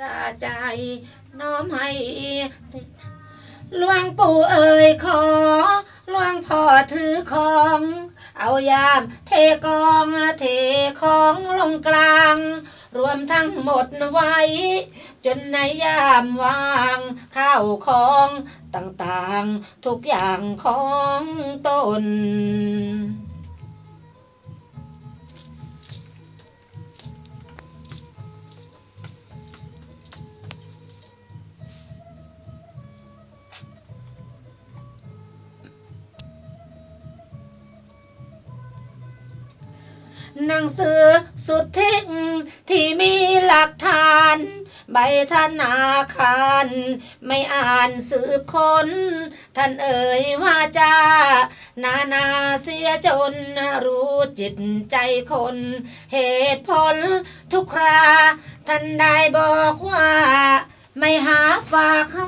จใจน้อมให้หลวงปู่เอ่ยขอหลวงพ่อถือของ เอายามเทกองเทของลงกลาง รวมทั้งหมดไว้ จนในยามวางข้าวของต่างๆ ทุกอย่างของตน หนังสือสุดทิ้งที่มีหลักฐาน ใบธนาคารไม่อ่านสืบค้น ท่านเอ่ยว่าจานานาเสียจน รู้จิตใจคน เหตุผลทุกครา ท่านได้บอกว่า ไม่หาฝากเขา